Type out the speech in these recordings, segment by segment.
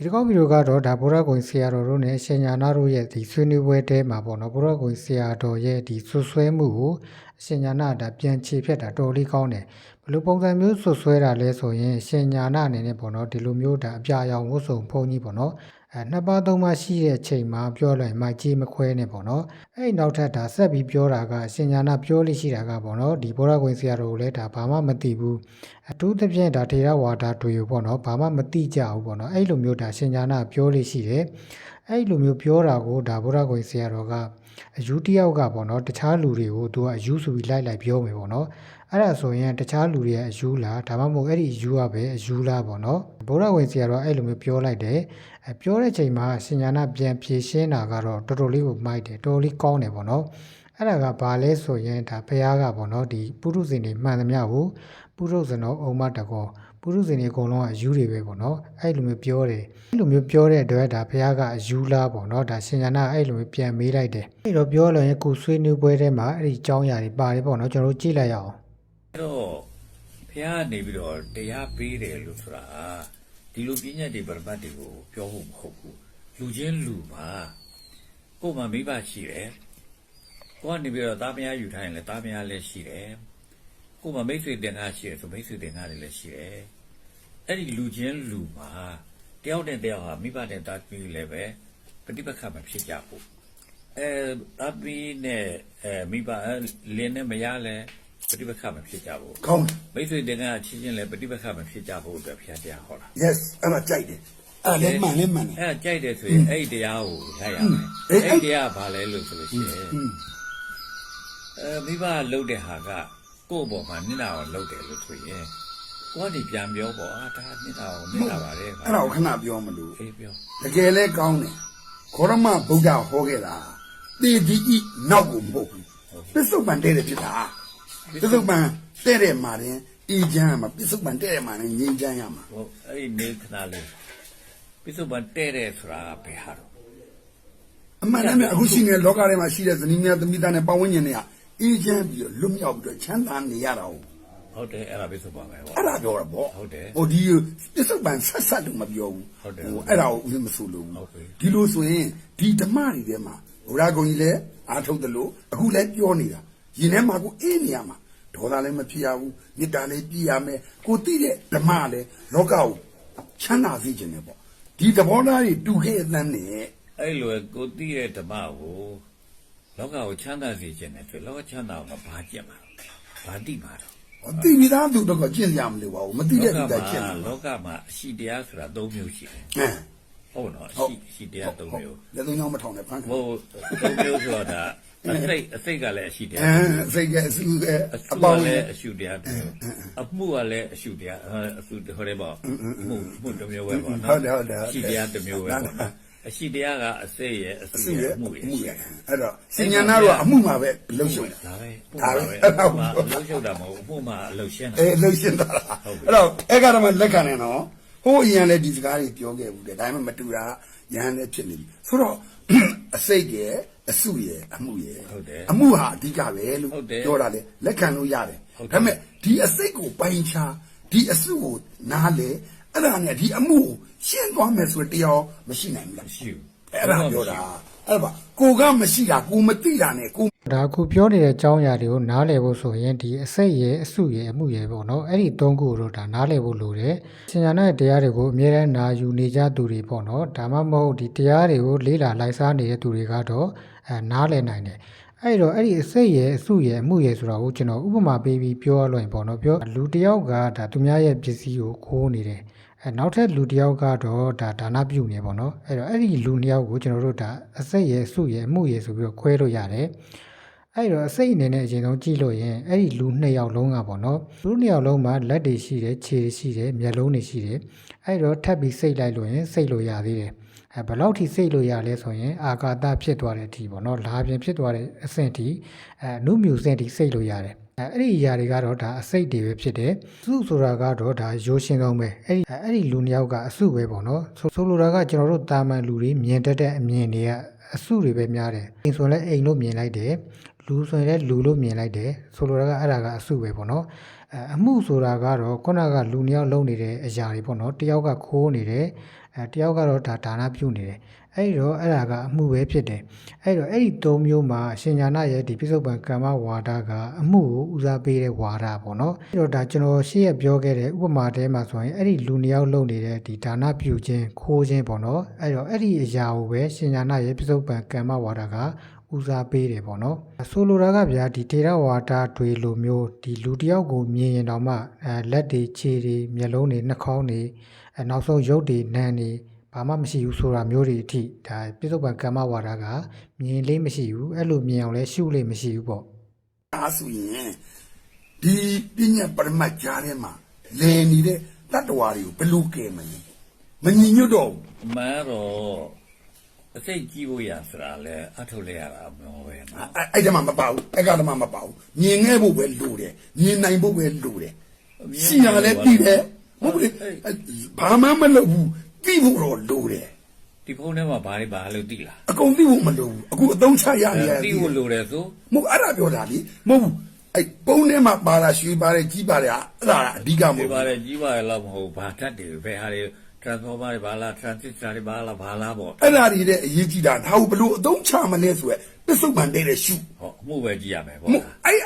ဒီတစ်ခေါက်ဗီဒီယိုကတော့ဒါဗုဒ္ဓဂုံဆရာတော်တို့နဲ့ရှင်ညာနာတို့ရဲ့ဒီဆွေးနွေးပွဲတဲမှာပေါ့နော်ဗုဒ္ဓဂုံဆရာတော်ရဲ့ဒီဆွဆွဲမှုကိုရှင်ညာနာဒါပြန်ခြေဖြတ်တာတော်လေးကောင်းတယ်ဘယ်လိုပုံစံမျိုးဆွဆွဲတာလဲဆိုရင်ရှင်ညာနာအနေနဲ့ပေါ့နော်ဒီလိုမျိုးဒါအပြာရောင်ဝတ်စုံဖုံးကြီးပေါ့နော် အဲနှစ်ပါးသုံးပါးရှိတဲ့ချိန်မှာပြောလိုက်မိုက်ကြီးမခွဲနဲ့ပေါ့နော်အဲ့ဒီနောက်ထပ်ဒါဆက်ပြီးပြောတာကရှင်ညာနာပြောလို့ရှိတာကပေါ့နော်ဒီဗုဒ္ဓဂုံဆရာတော်ကိုလည်းဒါဘာမှမသိဘူးအထူးသဖြင့်ဒါထေရဝါဒတွေပေါ့နော်ဘာမှမတိကြဘူးပေါ့နော်အဲ့လိုမျိုးဒါရှင်ညာနာပြောလို့ရှိတယ်အဲ့လိုမျိုးပြောတာကိုဒါဗုဒ္ဓဂုံဆရာတော်ကအယူတယောက်ကပေါ့နော်တခြားလူတွေကိုသူကအယူဆိုပြီးလိုက်လိုက်ပြောမယ်ပေါ့နော်အဲ့ဒါဆိုရင်တခြားလူတွေရဲ့အယူလားဒါမှမဟုတ်အဲ့ဒီအယူကပဲအယူလားပေါ့နော်ဗုဒ္ဓဂုံဆရာတော်အဲ့လိုမျိုးပြောလိုက်တယ် အဲပြောတဲ့ချိန်မှာရှင်ညာနာပြန်ဖြေရှင်းတာကတော့တော်တော်လေးကိုမိုက်တယ်တော်တော်လေးကောင်းတယ်ပေါ့နော်အဲ့ဒါကဘာလဲဆိုရင်ဒါဘုရားကပေါ့နော်ဒီပုရုဇဉ်တွေမှန်သမျှကိုပုရုဇဉ်တော်အုံမတကောပုရုဇဉ်တွေအကုန်လုံးကအယူတွေပဲပေါ့နော်အဲ့လိုမျိုးပြောတယ်အဲ့လိုမျိုးပြောတဲ့အတွက်ဒါဘုရားကအယူလားပေါ့နော်ဒါရှင်ညာနာအဲ့လိုမျိုးပြန်မေးလိုက်တယ်အဲ့တော့ပြောလို့ရင်ကိုဆွေးနွေးပွဲထဲမှာအဲ့ဒီအကြောင်းအရာတွေပါတယ်ပေါ့နော်ကျွန်တော်တို့ကြည့်လိုက်ရအောင်အဲ့တော့ဘုရားကနေပြီးတော့တရားပေးတယ်လို့ဆိုတာ ဒီလိုပညာတွေပရမတ်တွေကိုပြောဖို့မဟုတ်ဘူးလူချင်းလူပါကိုယ်မှမိဘရှိတယ်ကိုယ်ကနေပြီးတော့သားမယားယူထားရင်လည်းသားမယားလည်းရှိတယ်ကိုယ်မှမိတ်ဆွေတင်ကားရှိတယ်ဆိုမိတ်ဆွေတင်ကားတွေလည်းရှိတယ်အဲ့ဒီလူချင်းလူပါတယောက်နဲ့တယောက်ဟာမိဘနဲ့သားသမီးလည်းပဲပฏิပက္ခမဖြစ်ကြဘူးအဲအပီးနဲ့အဲမိဘအဲလင်းနဲ့မရလဲ ပฏิပက္ခမဖြစ်ကြဘူးကောင်းမိတ်ဆွေတင်ကအချင်းချင်းလည်းပฏิပက္ခမဖြစ်ကြဘူးအတွက်ဘုရားတရားဟောတာ yes အဲ့ဒါကြိုက်တယ်အဲ့လည်းမှန်လည်းမှန်တယ်အဲ့ကြိုက်တယ်ဆိုရင်အဲ့တရားကိုလိုက်ရမယ်အဲ့တရားကဘာလဲလို့ဆိုလို့ရှိရင်အဲမိဘလုတ်တဲ့ဟာကကိုယ့်ဘောမှာနိနာအောင်လုတ်တယ်လို့ဆိုရင်ကိုကနေပြန်ပြောပေါ့အာဒါနိနာအောင်နိနာပါတယ်အဲ့ဒါကိုခဏပြောမလို့အေးပြောတကယ်လဲကောင်းတယ်ခေါရမဗုဒ္ဓဟောခဲ့တာတေဒီဤနောက်ကိုမဟုတ်ဘူးပစ္စုပန်တဲ့ဖြစ်တာ ပစ္စုပန်တဲ့တဲ့မှာရင်အေးချမ်းမှာပစ္စုပန်တဲ့တဲ့မှာရင်ငြိမ်းချမ်းရမှာဟိုအဲ့ဒီနေခဏလေးပြစ္ဆုတ်ပန်တဲ့တဲ့ဆိုတာကဘယ်ဟာတော့အမှန်တမ်းအခုရှိနေတဲ့လောကထဲမှာရှိတဲ့ဇနီးများသမီးသားနဲ့ပတ်ဝန်းကျင်တွေကအေးချမ်းပြီးတော့လွတ်မြောက်ပြီးတော့ချမ်းသာနေရတာဟုတ်ဟုတ်တယ်အဲ့ဒါပြစ္ဆုတ်ပန်ပဲဟောအဲ့ဒါပြောတာပေါ့ဟုတ်တယ်ဟိုဒီပစ္စုပန်ဆက်ဆက်လို့မပြောဘူးဟုတ်တယ်ဟိုအဲ့ဒါကိုဦးဇင်းမဆိုလို့ဟုတ်ပြီဒီလိုဆိုရင်ဒီဓမ္မတွေထဲမှာဘုရားကုံကြီးလည်းအားထုတ်တယ်လို့အခုလည်းပြောနေတာ ရင်ထဲမှာကိုအေးနေရမှာဒေါသလည်းမဖြစ်ရဘူးမေတ္တာလည်းပြည့်ရမယ်ကိုသိတဲ့ဓမ္မလည်းလောကကိုချမ်းသာစေခြင်းနဲ့ပေါ့ဒီသဘောထားတွေတူခဲ့တဲ့နဲ့အဲ့လိုကိုသိတဲ့ဓမ္မကိုလောကကိုချမ်းသာစေခြင်းနဲ့ဆိုလောကချမ်းသာအောင်ဘာကျင့်မှာဘာတိမှာတော့ဟောသိမိသားသူတော့ကကျင့်ကြမလို့ပါဘူးမသိတဲ့သူကကျင့်တယ်လောကမှာအရှိတရားဆိုတာ၃မျိုးရှိတယ်ဟမ်ဟုတ်နော်အဟုတ်ရှိအရှိတရား၃မျိုးလက်သုံးချောင်းမထောင်နဲ့ဖမ်းခံဟို၃မျိုးဆိုတာ အစိတ်အစိတ်ကလည်းအရှိတရားအဲစိတ်ကအစုကအအစုကပေါင်းလနဲ့ည်းအရှုတရားတစ်မျိုးအမှုကလည်းအရှုတရားအစုဟိုတယ်ပေါ့မှုမှုတစ်မျိုးပဲပေါ့နော်ဟုတ်တယ်ဟုတ်တယ်အရှိတရားတစ်မျိုးပဲပေါ့နော်အရှိတရားကအစိတ်ရဲ့အအစုစုရဲ့ရဲ့အမှုရဲ့မှုရဲ့အဲ့တော့စဉ္ညာနာတို့ကအမှုမှာပဲလှုပ်ရှုပ်တယ်ဒါပဲဒါပဲအဲ့ဒါမှအလုပ်ရှုပ်တာမဟုတ်ဘူးအမှုမှအလုပ်ရှင်းတာအဲလှုပ်ရှင်းတာလားဟုတ်ပြီအဲ့တော့အဲ့ကတော့မှလက်ခံနေတော့ဟိုအရင်လည်းဒီစကားတွေပြောခဲ့ဘူးတဲ့ဒါပေမဲ့မတူတာရဟန်းလည်းဖြစ်နေပြီဆိုတော့အစိတ်ရဲ့ အစုရဲ့အမှုရဲ့ဟုတ်တယ်အမှုဟာအဓိကပဲလို့ဟုတ်တယ်ပြောတာလေလက်ခံလို့ရတယ်ဟုတ်တယ် ဒါပေမဲ့ဒီအစိတ်ကိုပိုင်းခြားဒီအစုကိုနားလေအဲ့ဒါနဲ့ဒီအမှုကိုရှင်းသွားမယ်ဆိုတရားမရှိနိုင်ဘူးလားမရှိဘူးအဲ့ဒါပြောတာအဲ့ဒါပါကိုကမရှိတာကိုမသိတာနဲ့ကို ဒါအခုပြောနေတဲ့အကြောင်းအရာတွေကိုနားလည်ဖို့ဆိုရင်ဒီအစိတ်ရဲ့အစုရဲ့အမှုရဲ့ပေါ့နော်အဲ့ဒီသုံးခုကိုတော့ဒါနားလည်ဖို့လိုတယ်ရှင်ညာနဲ့တရားတွေကိုအမြဲတမ်းနာယူနေကြသူတွေပေါ့နော်ဒါမှမဟုတ်ဒီတရားတွေကိုလေးလာလိုက်စားနေတဲ့သူတွေကတော့ အဲနားလည်နိုင်တယ်အဲ့တော့အဲ့ဒီအစိတ်ရဲ့အစုရဲ့အမှုရဲ့ဆိုတာကိုကျွန်တော်ဥပမာပေးပြီးပြောရလို့ရင်ပေါ့နော်ပြောလူတစ်ယောက်ကဒါသူများရဲ့ပစ္စည်းကိုခိုးနေတယ်အဲနောက်ထပ်လူတစ်ယောက်ကတော့ဒါဒါနပြုနေပေါ့နော်အဲ့တော့အဲ့ဒီလူနှစ်ယောက်ကိုကျွန်တော်တို့ဒါအစိတ်ရဲ့အစုရဲ့အမှုရဲ့ဆိုပြီးတော့ခွဲလို့ရတယ်အဲ့တော့အစိတ်အနေနဲ့အရင်ဆုံးကြည့်လို့ရင်အဲ့ဒီလူနှစ်ယောက်လုံးကပေါ့နော်လူနှစ်ယောက်လုံးမှာလက်တွေရှိတယ်ခြေတွေရှိတယ်မျက်လုံးတွေရှိတယ်အဲ့တော့ထပ်ပြီးစိတ်လိုက်လို့ရင်စိတ်လို့ရသေးတယ် အဲဘယ်လောက်ထိစိတ်လို့ရလဲဆိုရင်အာကာသဖြစ်သွားတဲ့အထိပေါ့နော်လာပြင်ဖြစ်သွားတဲ့အဆင့်ထိအဲအနုမြူဆင့်ထိစိတ်လို့ရတယ်အဲအဲ့ဒီအရာတွေကတော့ဒါအစိတ်တွေပဲဖြစ်တယ်စုဆိုတာကတော့ဒါရိုးရှင်းဆုံးပဲအဲ့ဒီအဲအဲ့ဒီလူနှစ်ယောက်ကအစုပဲပေါ့နော်ဆိုဆိုလိုတာကကျွန်တော်တို့တာမန်လူတွေမြင်တတ်တဲ့အမြင်တွေကအစုတွေပဲများတယ်အိမ်ဆိုရင်လည်းအိမ်လို့မြင်လိုက်တယ်လူဆိုရင်လည်းလူလို့မြင်လိုက်တယ်ဆိုလိုတာကအဲ့ဒါကအစုပဲပေါ့နော်အဲအမှုဆိုတာကတော့ခုနကလူနှစ်ယောက်လုံးနေတဲ့အရာတွေပေါ့နော်တယောက်ကခိုးနေတယ် အဲအဲတယောက်ကတော့ဒါဒါနပြုနေတယ်အဲ့ဒီတော့အဲ့ဒါကအမှုပဲဖြစ်တယ်အဲ့တော့အဲ့ဒီသုံးမျိုးမှာအရှင်ညာနာရဲ့ဒီပြစ္ဆုတ်ပံကမ္မဝါဒကအမှုကိုဦးစားပေးတဲ့ဝါဒပေါ့နော်အဲ့တော့ဒါကျွန်တော်ရှေ့ရပြောခဲ့တဲ့ဥပမာတဲမှာဆိုရင်အဲ့ဒီလူနှစ်ယောက်လုပ်နေတဲ့ဒီဒါနပြုခြင်းခိုးခြင်းပေါ့နော်အဲ့တော့အဲ့ဒီအရာကိုပဲရှင်ညာနာရဲ့ပြစ္ဆုတ်ပံကမ္မဝါဒကဦးစားပေးတယ်ပေါ့နော်ဆိုလိုတာကဗျာဒီထေရဝါဒတွေလိုမျိုးဒီလူတစ်ယောက်ကိုမြင်ရင်တော့မှအဲလက်တွေခြေတွေမျက်လုံးတွေနှာခေါင်းတွေ အဲနောက်ဆုံးရုပ်တွေနံတွေဘာမှမရှိဘူးဆိုတာမျိုးတွေအထိဒါပြစ္ဆုတ်ပံကမ္မဝါဒကမြင်လေးမရှိဘူးအဲ့လိုမြင်အောင်လဲရှုလေးမရှိဘူးပေါ့အားဆိုရင်ဒီပညာပရမတ်ကြားထဲမှာလည်နေတဲ့တတ္တဝါတွေကိုဘယ်လိုကဲမလဲမညီညွတ်တော့ဘူးအမှန်တော့အစိတ်ကြီးဖို့ရဆိုတာလဲအထုတ်လိုက်ရတာမဟုတ်ပဲနော်အဲ့အဲ့ဒါမှမပါဘူးအဲ့ကတည်းမှမပါဘူးမြင်ခဲ့ဖို့ပဲလိုတယ်မြင်နိုင်ဖို့ပဲလိုတယ်ရှိရလည်းတည်တယ် ဟုတ်ပြီဘာမှမလုပ်ဘူးတည်ဖို့တော့လိုတယ်ဒီဖုန်းထဲမှာဘာတွေဘာလို့သိလားအကုန်တည်ဖို့မလိုဘူးအခုအသုံးချရရသိဖို့လိုတယ်ဆိုမဟုတ်အဲ့ဒါပြောတာလေမဟုတ်ဘူးအဲ့ပုံထဲမှာပါလာရွှေပါတယ်ကြီးပါတယ်အဲ့ဒါအဓိကမဒီဟုတ်ပါဘူးလေကြီးပါလေတော့မဟုတ်ဘာတတ်တယ်ဘယ်ဟာတွေ transformer တွေဘာလား transistor တွေဘာလားဘာလားပေါ့အဲ့ဒါတွေတဲ့အရေးကြီးတာဒါကိုဘလို့အသုံးချမလဲဆိုရယ်ပစ္စုပန်တဲ့တဲ့ရှုဟောအမှုပဲကြည့်ရမယ်ပေါ့မဟုတ်အဲ့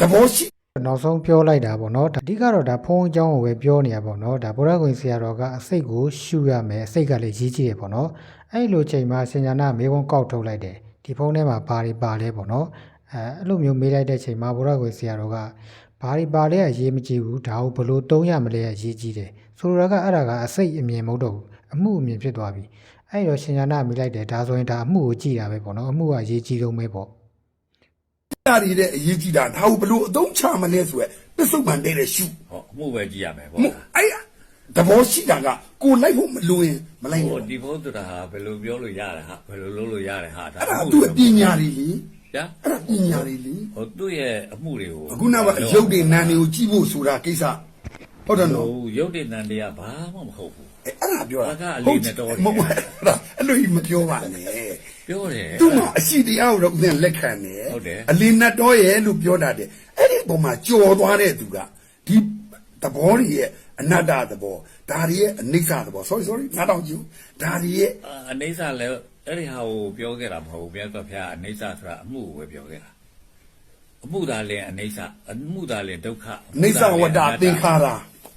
သဘောရှိ နောက်ဆုံးပြောလိုက်တာပေါ့နော်ဒါအဓိကတော့ဒါဖုန်းအကြောင်းကိုပဲပြောနေရပေါ့နော်ဒါဗုဒ္ဓဂုံဆရာတော်ကအစိတ်ကိုရှုရမယ်အစိတ်ကလည်းရေးကြည့်ရပေါ့နော်အဲ့လိုချိန်မှာစဉ္ညာနာမေခွန်းကောက်ထုတ်လိုက်တယ်ဒီဖုန်းထဲမှာဘာတွေပါလဲပေါ့နော်အဲအဲ့လိုမျိုးမေးလိုက်တဲ့ချိန်မှာဗုဒ္ဓဂုံဆရာတော်ကဘာတွေပါလဲအရေးမကြီးဘူးဒါကိုဘယ်လိုသုံးရမလဲအရေးကြီးတယ်ဆိုလိုတာကအဲ့ဒါကအစိတ်အမြင်မဟုတ်တော့ဘူးအမှုအမြင်ဖြစ်သွားပြီအဲ့တော့စဉ္ညာနာမေးလိုက်တယ်ဒါဆိုရင်ဒါအမှုကိုကြည့်တာပဲပေါ့နော်အမှုကအရေးကြီးဆုံးပဲပေါ့ အဲ့ဒါတွေတဲ့အရေးကြီးတာဒါကိုဘလို့အသုံးချမလဲဆိုရယ်ပစ္စုပန်တဲ့တဲ့ရှုဟောအမှုပဲကြည့်ရမယ်မပေါ့ဟုတ်အဲ့သဘောရှိတာကကိုလိုက်ဖို့မလိုရင်မလိုက်ဟိုဘူးဒီဖုန်းဆိုတာဟာဘယ်လိုပြောလို့ရတယ်ဟာဘယ်လိုလုပ်လို့ရတယ်ဟာဒါအဲ့ဒါသူ့ပညာတွေလေဗျာအဲ့ဒါပညာတွေလေဟိုသူ့ရဲ့အမှုတွေကိုအခုနောက်ကအယုတ်တွေနာန်တွေကိုကြည့်ဖို့ဆိုတာကိစ္စဟုတ်တယ်နော်ဟိုရုပ်တဲ့နန္တရားဘာမှမဟုတ်ဘူးအဲ့အဲ့ဒါပြောတာအကအလေးနဲ့တော်တယ်မဟုတ်ဘူးအဲ့ဒါအဲ့လိုကြီးမပြောပါနဲ့ ပြောတယ်သူ့မှာအရှိတရားကိုတော့ဦးဇင်းလက်ခံတယ်ဟုတ်တယ်အလင်းနတ်တော်ရဲ့လို့ပြောတတ်တယ်အဲ့ဒီပုံမှာကြော်သွားတဲ့သူကဒီသဘောတွေရဲ့အနတ္တသဘောဒါတွေရဲ့အနိစ္စသဘော sorry sorry ငါတော့ကြည့်ဒါတွေရဲ့အာအနေဆာလည်းအဲ့ဒီဟာကိုပြောခဲ့တာမဟုတ်ဘူးမြတ်စွာဘုရားအနေဆာဆိုတာအမှုကိုပဲပြောခဲ့တာအမှုသာလည်းအနေဆာအမှုသာလည်းဒုက္ခနိစ္စဝတ္တသင်္ခါရ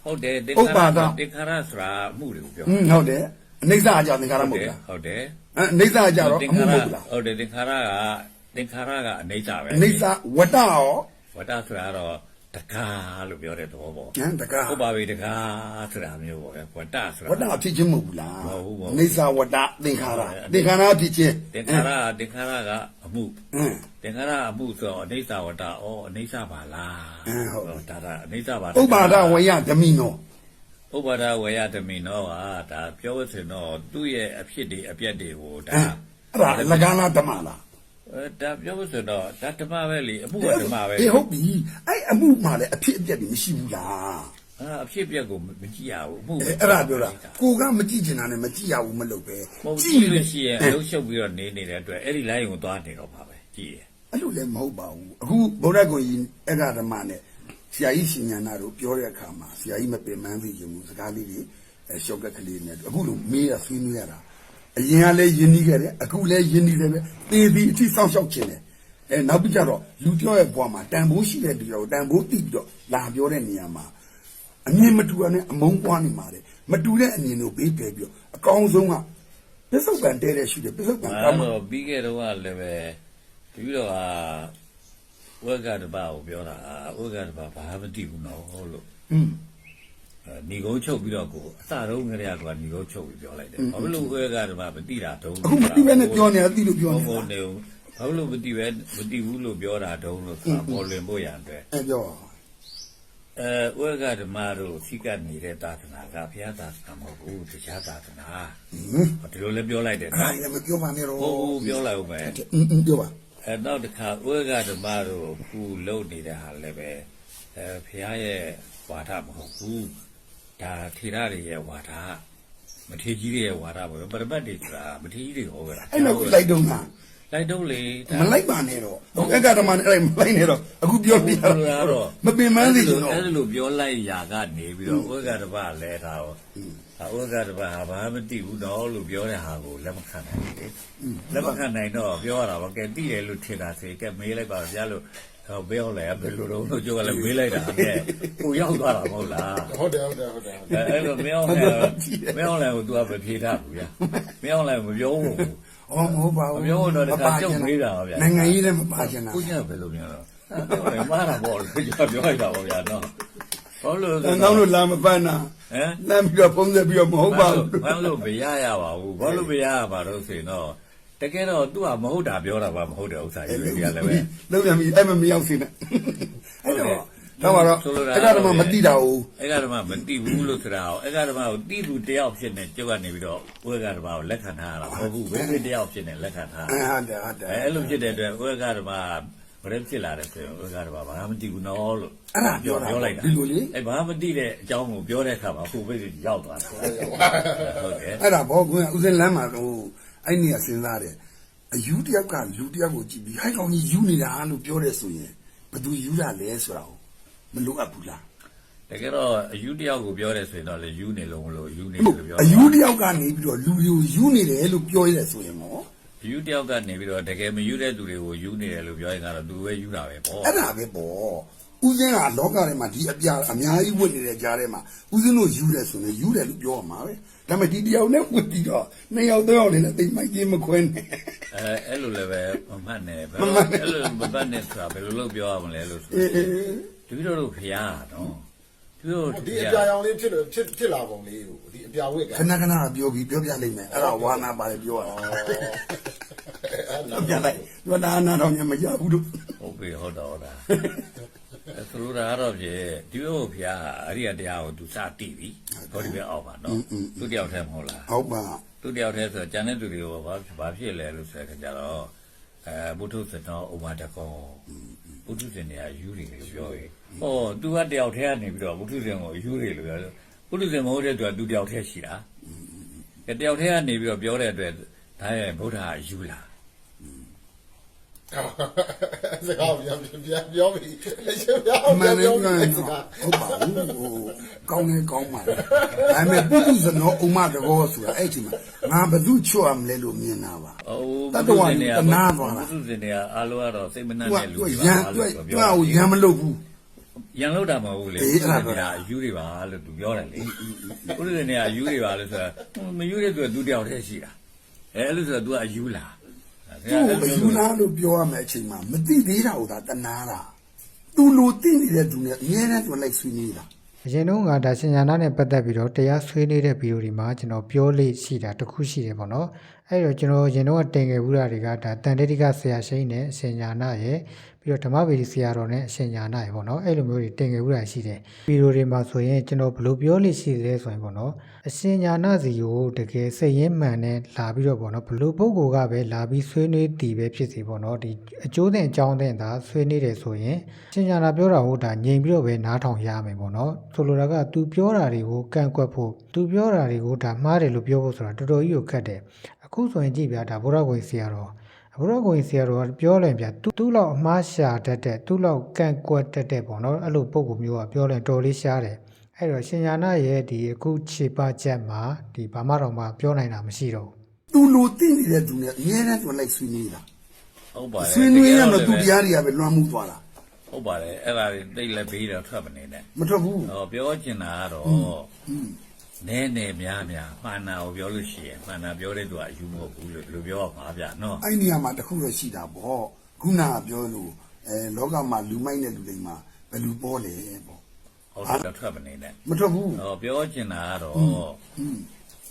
ဟုတ်တယ်သင်္ဥပ္ခါပါရဒသင်္ခါရဆိုတာအမှုတွေကိုပြောဟင်းဟုတ်တယ်အနိစ္စအကြောင်းသင်္ခါရမဟုတ်တယ်လားဟုတ်တယ် အဲအနိစ္စအကြောင်းတော့အမှုမဟုတ်လားဟုတ်တယ်သင်္ခါရကသင်္ခါရကအနေဆာပဲအနိစ္စဝတ္တရောဝတ္တဆိုတာတော့တကားလို့ပြောတဲ့သဘောပေါ့ဟမ်တကားဟုတ်ပါပြီတကားဆိုတာမျိုးပေါ့ဝတ္တဆိုတာဝတ္တဖြစ်ခြင်းမဟုတ်ဘူးလားမဟုတ်ဘူးမဟုတ်ဘူးအနိစ္စဝတ္တသင်္ခါရသင်္ခါရဖြစ်ခြင်းသင်္ခါရသင်္ခါရကအမှုဟင်းသင်္ခါရအမှုဆိုတော့အိဋ္ဌဝတ္တဩအိဋ္ဌပါလားအင်းဟုတ်ဒါဒါအိဋ္ဌပါဥပ္ပါဒဝယဓမိနော ဥပ္ပါဒဝေယတမိနောဟာဒါပြောလို့ဆိုရင်တော့သူ့ရဲ့အဖြစ်တွေအပျက်တွေကိုဒါအဲအဲ့ဒါလက္ခဏာဓမ္မလားအဲဒါပြောလို့ဆိုတော့ဒါဓမ္မပဲလေအမှုကဓမ္မပဲအေးဟုတ်ပြီအဲ့အမှုမှလည်းအဖြစ်အပျက်တွေမရှိဘူးလားအာအဖြစ်အပျက်ကိုမကြည့်ရဘူးအမှုအဲအဲ့ဒါပြောတာကိုကမကြည့်ချင်တာနဲ့မကြည့်ရဘူးမလုပ်ပဲမဟုတ်ကြည့်လို့ရှိရင်အလုံးရှုပ်ပြီးတော့နေနေတဲ့အတွက်အဲ့ဒီ line ကိုသွားနေတော့ပါပဲကြည့်ရအဲ့လိုလည်းမဟုတ်ပါဘူးအခုဗုဒ္ဓဂုံကြီးအက္ခဓမ္မနဲ့ ဆရာကြီးရှင်ညာနာတို့ပြောတဲ့အခါမှာဆရာကြီးမပင်ပန်းသိချင်ဘူးစကားလေးတွေအဲရှော့ကက်ကလေးနဲ့အခုလိုမေးရဆွေးနွေးရတာအရင်ကလည်းယဉ်နီးခဲ့တယ်အခုလည်းယဉ်နီးတယ်ပဲတေးပြီးအထိစောင့်ရှောက်ခြင်းတယ်အဲနောက်ပြီးကြတော့လူပြောရဲ့ဘဝမှာတန်ဖိုးရှိတဲ့ဒီတော့တန်ဖိုးတိပြီးတော့လာပြောတဲ့နေရာမှာအမြင်မတူရနဲ့အမုန်းပွားနေမှာတယ်မတူတဲ့အမြင်တို့ဘေးပယ်ပြီးတော့အကောင်းဆုံးကပစ္စုပန်တဲတဲ့ရှိတယ်ပစ္စုပန်ကအဲ့မ္မတော့ပြီးခဲ့တော့ကလည်းပဲပြီးတော့ဟာ ဝက်ကတပါကိုပြောတာဝက်ကတပါဘာမှမသိဘူးနော်ဟုတ်လို့ อืม အဲညီကုန်းချုပ်ပြီးတော့ကိုအစတုန်းကတည်းကကိုကညီကုန်းချုပ်ပြီးပြောလိုက်တယ်ဘာဖြစ်လို့ဝက်ကတပါမသိတာတုံး အခုမသိဘဲနဲ့ပြောနေတာသိလို့ပြောနေတာ ဟုတ်နေဘာဖြစ်လို့မသိပဲမသိဘူးလို့ပြောတာတုံးလို့ဆိုတာပေါ်လွင်ဖို့ရန်အတွက် အဲပြော အဲဝက်ကဓမ္မတို့စိကနေတဲ့သာသနာကဘုရားသာသနာမဟုတ်ဘူးတရားသာသနာ ဟင် ဒီလိုလည်းပြောလိုက်တယ် အဲ့ဒါလည်းမပြောပါနဲ့တော့ ဟုတ်ဟုတ်ပြောလိုက်ဦးမယ် อืมပြောပါ အဲနောက်တစ်ခါဝေကဓမ္မတို့ခုလုံနေတဲ့ဟာလည်းပဲအဲဖះရဲ့ဝါဒမဟုတ်ဘူးဒါထေရတွေရဲ့ဝါဒမထေကြီးတွေရဲ့ဝါဒပေါ့ပရပတ်တွေဆိုတာမထေကြီးတွေဟောကြတာအဲ့တော့လိုက်တော့တာလိုက်တော့လေမလိုက်ပါနဲ့တော့ဟိုအက္ကဓမ္မနဲ့အဲ့မလိုက်နဲ့တော့အခုပြောပြရတော့တော့မပင်ပန်းသေးဘူးအဲ့နော်ဒါလိုပြောလိုက်ရာကနေပြီးတော့ဝေကဓမ္မလဲတာတော့ အဝကတဘာဘာမသိဘူးတော့လို့ပြောတဲ့ဟာကိုလက်မခံနိုင်ဘူးလေလက်မခံနိုင်တော့ပြောရတာပါကဲသိတယ်လို့ထင်တာစေကဲမေးလိုက်ပါဗျာလို့ဟောပြောလဲဘယ်လိုတော့လို့ပြောလဲမေးလိုက်တာကဲကိုရောက်သွားတာမဟုတ်လားဟုတ်တယ်ဟုတ်တယ်ဟုတ်တယ်ဟုတ်တယ်အဲ့လိုမင်းအောင်လဲမင်းအောင်လဲကို तू ကမဖြေထားဘူးဗျာမင်းအောင်လဲမပြောဘူးဩမဟုတ်ပါဘူးမပြောတော့တခါကြုံမေးတာပါဗျာနိုင်ငံရေးလည်းမပါချင်တာကိုကြီးကဘယ်လိုမျိုးလဲအဲ့မာတာပေါ့လို့ပြောပြောလိုက်တာပေါ့ဗျာနော် ဘာလို့တန်ကောင်းလို့လာမပန်းတာဟမ်လမ်းပြီးတော့ပုံသက်ပြီးတော့မဟုတ်ပါဘူးဘာလို့မရရပါဘူးဘာလို့မရရပါတော့ဆိုရင်တော့တကယ်တော့ तू ကမဟုတ်တာပြောတာပါမဟုတ်တဲ့ဥစ္စာကြီးပဲကြလည်းပဲလုံးရမီအဲ့မမရောက်စေနဲ့အဲ့တော့တော့တော့အဲ့ကတော့မသိတာဘူးအဲ့ကတည်းကမသိဘူးလို့ဆိုတာကိုအဲ့ကတည်းကကိုတိသူတယောက်ဖြစ်နေကြောက်ကနေပြီးတော့ဝဲကတည်းကကိုလက်ခံထားရတာမဟုတ်ဘူးဘယ်လိုတယောက်ဖြစ်နေလက်ခံထားအဲ့ဟုတ်တယ်ဟုတ်တယ်အဲအဲ့လိုဖြစ်တဲ့အတွက်ဝဲကတည်းက ဘာလဲဖြစ်လာတယ်ဆိုရင်ဝဲကတည်းကဘာမှမသိဘူးနော်လို့အဲ့ဒါပြောတာပြောလိုက်တာဒီလိုလေအဲဘာမှမသိတဲ့အကြောင်းကိုပြောတဲ့အခါမှာအခုပဲရောက်သွားတာဟုတ်ကဲ့အဲ့ဒါဘောကွင်းဥစဉ်လမ်းမှာတော့အဲ့နေရစဉ်းစားတယ်အယူတယောက်ကလူတယောက်ကိုကြည့်ပြီးဟိုက်ကောင်ကြီးယူနေတာလို့ပြောတယ်ဆိုရင်ဘယ်သူယူတာလဲဆိုတာကိုမလိုအပ်ဘူးလားတကယ်တော့အယူတယောက်ကိုပြောတယ်ဆိုရင်တော့လေယူနေလုံးမလို့ယူနေဟုတ်လို့ပြောအယူတယောက်ကနေပြီးတော့လူတွေကိုယူနေတယ်လို့ပြောရတယ်ဆိုရင်တော့အ ယူတယောက်ကနေပြီးတော့တကယ်မယူတဲ့သူတွေကိုယူနေတယ်လို့ပြောရင်ကတော့သူပဲယူတာပဲပေါ့အဲ့ဒါပဲပေါ့ဥစဉ်ကလောကထဲမှာဒီအပြာအများကြီးဝတ်နေတဲ့ကြားထဲမှာဥစဉ်တို့ယူတယ်ဆိုရင်ယူတယ်လို့ပြောရမှာပဲဒါပေမဲ့ဒီတယောက်နဲ့ဝတ်ပြီးတော့နှစ်ယောက်သုံးယောက်လည်းတိတ်မိုက်ကြီးမခွဲနဲ့အဲအဲ့လိုလည်းပဲမမှတ်နဲ့ဘယ်မလိုမှတ်နဲ့အဲ့လိုမမှတ်နဲ့ဆိုတာဘယ်လိုလုပ်ပြောရမလဲလို့ဆိုအေးအေးအေးတပည့်တော်တို့ဖျားနော်တ ပည့်တော်ဒီဖအျားပြာရောင်လေးဖြစ်လို့ဖြစ်ဖြစ်လာပုံလေးကိုဒီအပြာဝစ်ကခဏခဏပြောပြီးပြောပြလိုက်မယ်အဲ့ဒါဝါနာပါလေပြောရတာပြောပြလိုက်ပြောတာနာတော့ညမကြဘူးတို့ဟုတ်ပြီဟုတ်တော့ဟုတ်တာအဲသူတို့ကတော့ဖြင့်ဒီလိုဖျားအရိယတရားကိုသူစတိပြီဟောဒီပဲအောက်ပါနော်သူတယောက်တည်းမဟုတ်လားဟုတ်ပါသူတယောက်တည်းဆိုတော့ကျန်တဲ့သူတွေကိုဘာဘာဖြစ်လဲလို့ဆိုတဲ့ခါကျတော့အဲဘုထုစတောဥမာတကောဘုထုစင်တွေကယူတွေလို့ပြောရင် ဟောသူကတယောက်တည်းကနေပြီးတော့ဘုထုစင်ကိုယူတွေလို့ပြောတယ်ဘုထုစင်မဟုတ်တဲ့သူကသူတယောက်တည်းရှိတာကဲတယောက်တည်းကနေပြီးတော့ပြောတဲ့အတွက်ဒါရဲ့ဗုဒ္ဓကယူလာစကားပြန်ပြန်ပြောပြီရှင်ပြောအမှန်လည်းပြောပြောရင်စတော့ကားဟုတ်ပါဘူးဟိုကောင်းနေကောင်းပါလေဒါပေမဲ့ပုထုဇနောဥမတကောဆိုတာအဲ့ဒီမှာငါဘသူချွတ်ရမလဲလို့မြင်တာပါအိုးတတ္တဝါတွေတနာသွားတာဘုထုစင်တွေကအားလုံးကတော့စိတ်မနှံ့သူကတဲ့လူသူကတွေရန်ပါသူကလို့သူကပြောဟိုရန်မလုပ်ဘူး ရန်လို့တာမဟုတ်ဘူးလေအေးအဲ့ဒါဘုပြောတာရားယူတွေပါလို့သူပြောတယ်လေဘုရားနေကယူတွေပါလို့ဆိုတာမယူတဲ့သူကသူတယောက်တည်းရှိတာအဲအဲ့လိုဆိုတော့ तू ကအယူလာသူ့ကိုယူလားလို့ပြောရမယ်အချိန်မှာမသိသေးတာကိုသာတနာတာသူလိုသိနေတဲ့သူနဲ့အများနဲ့သူလိုက်ဆွေးနေတာ အရင်တုန်းကဒါရှင်ညာနာနဲ့ပတ်သက်ပြီးတော့တရားဆွေးနေတဲ့ဗီဒီယိုဒီမှာကျွန်တော်ပြောလေးရှိတာတစ်ခုရှိတယ်ပေါ့နော် အဲ့တော့ကျွန်တော်ရင်တော့တင်ငယ်ဘူးတာတွေကဒါတန်တေတိကဆရာရှိန်နဲ့ရှင်ညာနာရဲ့ပြီးတော့ဓမ္မဗေဒီဆရာတော်နဲ့ရှင်ညာနာရဲ့ပေါ့နော်အဲ့လိုမျိုးတွေတင်ငယ်ဘူးတာရှိတယ်ဗီဒီယိုတွေမှာဆိုရင်ကျွန်တော်ဘယ်လိုပြောလေးရှိသေးဆိုရင်ပေါ့နော်အရှင်ညာနာစီကိုတကယ်စိတ်ရင်းမှန်နဲ့လာပြီးတော့ပေါ့နော်ဘယ်လိုပုံကိုယ်ကပဲလာပြီးဆွေးနွေးတည်ပဲဖြစ်စီပေါ့နော်ဒီအကျိုးတဲ့အကြောင်းတဲ့သာဆွေးနွေးတယ်ဆိုရင်ရှင်ညာနာပြောတာဟုတ်ဒါငြိမ်ပြီးတော့ပဲနားထောင်ရမယ်ပေါ့နော်ဆိုလိုတာက तू ပြောတာတွေကိုကန့်ကွက်ဖို့ तू ပြောတာတွေကိုဒါမှားတယ်လို့ပြောဖို့ဆိုတာတော်တော်ကြီးကိုခက်တယ် အခုဆိုရင်ကြည့်ဗျာဒါဘုရားကိုဆရာတော်ဘုရားကိုဆရာတော်ကပြောလိုက်ဗျာသူသူ့လောက်အမှားရှာတတ်တဲ့သူ့လောက်ကန့်ကွက်တတ်တဲ့ပေါ့နော်အဲ့လိုပုံကူမျိုးကပြောလိုက်တော်လေးရှားတယ်အဲ့တော့ရှင်ညာနာရဲ့ဒီအခုခြေပချက်မှာဒီဘာမှတော့မှပြောနိုင်တာမရှိတော့ဘူးသူလိုသိနေတဲ့သူနဲ့အများနဲ့သူလိုက်ဆွေးနေတာဟုတ်ပါတယ်ဆွေးနွေးရမယ်သူတရားတွေကပဲလွှမ်းမှုသွားတာဟုတ်ပါတယ်အဲ့ဒါတွေတိတ်လက်ဘေးတော့ထွက်မနေနဲ့မထွက်ဘူးဟောပြောချင်တာကတော့ နဲနဲများများမှန်တာကိုပြောလို့ရှိရင်မှန်တာပြောတဲ့သူကအယူမဟုတ်ဘူးလို့လူပြောရမှာဗျနော်အဲ့နေရာမှာတခုတော့ရှိတာပေါ့ခုနကပြောလို့အဲလောကမှာလူမိုက်တဲ့လူတွေမှာဘယ်လူပေါ်လဲပေါ့ဟုတ်တယ်တော့ထွက်မနေနဲ့မထွက်ဘူးဟောပြောချင်တာကတော့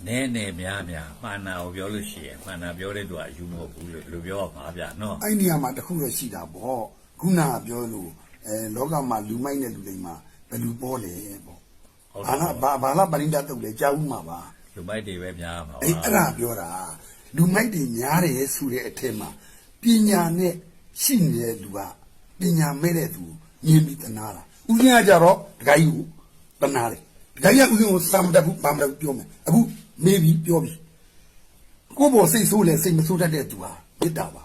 နဲနဲများများမှန်တာကိုပြောလို့ရှိရင်မှန်တာပြောတဲ့သူကအယူမဟုတ်ဘူးလို့လူပြောရမှာဗျနော်အဲ့နေရာမှာတခုတော့ရှိတာပေါ့ခုနကပြောလို့အဲလောကမှာလူမိုက်တဲ့လူတွေမှာဘယ်လူပေါ်လဲပေါ့ဟုတ် ဘာတယ်လာဘာဘာလာပရိသတ်တုတ်လဲကြားဦးမှာပါလူမိုက်တွေပဲများမှာပါအဲ့အဲ့ဒါပြောတာလူမိုက်တွေများတယ်ဆိုတဲ့အထက်မှာပညာနဲ့ရှိနေတဲ့လူကပညာမဲ့တဲ့သူညင်ပြီးတနာတာဦးဇင်းကကြတော့ဒကာကြီးကိုတနာတယ်ဒကာကြီးကဦးဇင်းကိုစာမတတ်ဘူးဘာမတတ်ဘူးပြောမယ်အခုမေးပြီးပြောပြီးကိုယ့်ဘောစိတ်ဆိုးလဲစိတ်မဆိုးတတ်တဲ့သူဟာမေတ္တာပါ